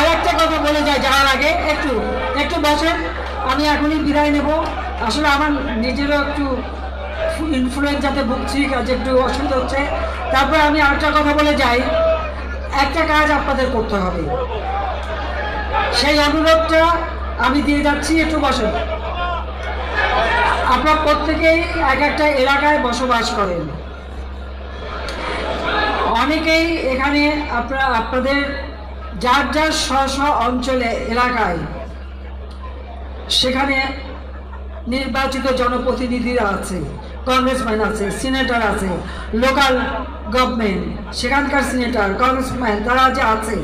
আর একটা কথা বলে যাই যাওয়ার আগে। একটু একটু বসেন, আমি এখনই বিদায় নেব। আসলে আমার নিজেরও একটু ইনফ্লুয়েঞ্জাতে ভুগছি, কাজে একটু অসুবিধা হচ্ছে। তারপর আমি আরেকটা কথা বলে যাই। একটা কাজ আপনাদের করতে হবে। সেই অনুরোধটা আমি দিয়ে যাচ্ছি, একটু বসেন। আপনার প্রত্যেকেই এক একটা এলাকায় বসবাস করেন। অনেকেই এখানে আপনারা, আপনাদের যার যার স্ব অঞ্চলে, এলাকায়, সেখানে নির্বাচিত জনপ্রতিনিধিরা আছে কংগ্রেসম্যান আছে সিনেটর আছে লোকাল গভর্নমেন্ট সেখানকার সিনেটর কংগ্রেসম্যান তারা যে আছে,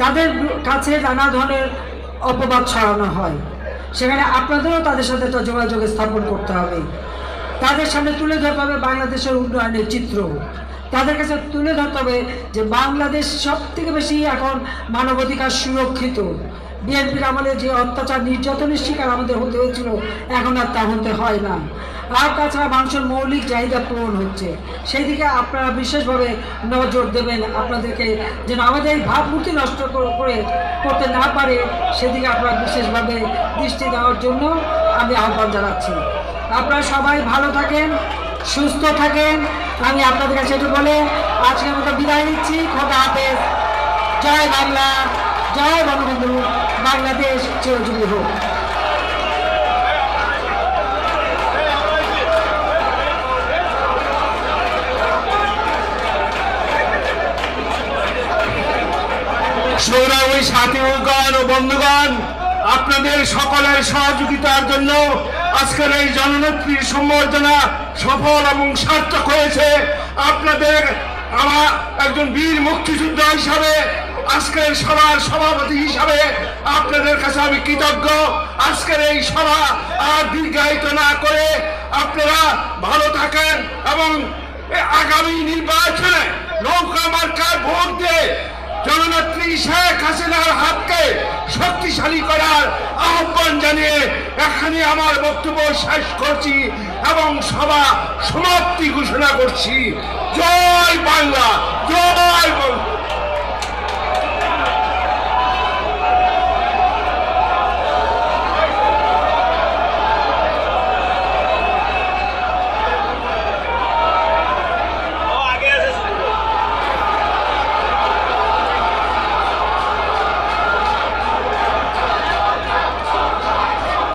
তাদের কাছে নানা ধরনের অপবাদ ছড়ানো হয়। সেখানে আপনাদেরও তাদের সাথে একটা যোগাযোগ স্থাপন করতে হবে। তাদের সামনে তুলে ধরতে হবে বাংলাদেশের উন্নয়নের চিত্র। তাদের কাছে তুলে ধরতে হবে যে বাংলাদেশ সব থেকে বেশি এখন মানবাধিকার সুরক্ষিত। বিএনপির আমলে যে অত্যাচার নির্যাতনের শিকার আমাদের হতে হয়েছিল, এখন আর তা হতে হয় না। আর তাছাড়া মানুষের মৌলিক চাহিদা পূরণ হচ্ছে। সেই দিকে আপনারা বিশেষভাবে নজর দেবেন, আপনাদেরকে যেন আমাদের এই ভাবমূর্তি নষ্ট করে- করে করতে না পারে, সেদিকে আপনারা বিশেষভাবে দৃষ্টি দেওয়ার জন্য আমি আহ্বান জানাচ্ছি। আপনারা সবাই ভালো থাকেন সুস্থ থাকেন। আমি আপনাদের কাছে একটু বলে আজকের মতো বিদায় নিচ্ছি। খোদা হাফেজ। জয় বাংলা, জয় বঙ্গবন্ধু। বাংলাদেশ চিরজীবী হোক। সৌরভী সাথীগণ ও বন্ধুগণ আপনাদের সকলের সহযোগিতার জন্য আজকের এই জননেত্রীর সম্বর্ধনা সফল এবং সার্থক হয়েছে। আপনাদের আমার একজন বীর মুক্তিযোদ্ধা হিসাবে, আজকের সভার সভাপতি হিসাবে আপনাদের কাছে আমি কৃতজ্ঞ। আজকের এই সভা আর দীর্ঘায়িত না করে আপনারা ভালো থাকেন এবং আগামী নির্বাচনে নৌকা জননেত্রী শেখ হাসিনার হাতকে শক্তিশালী করার আহ্বান জানিয়ে এখানে আমার বক্তব্য শেষ করছি এবং সভা সমাপ্তি ঘোষণা করছি। জয় বাংলা জয় বাংলা।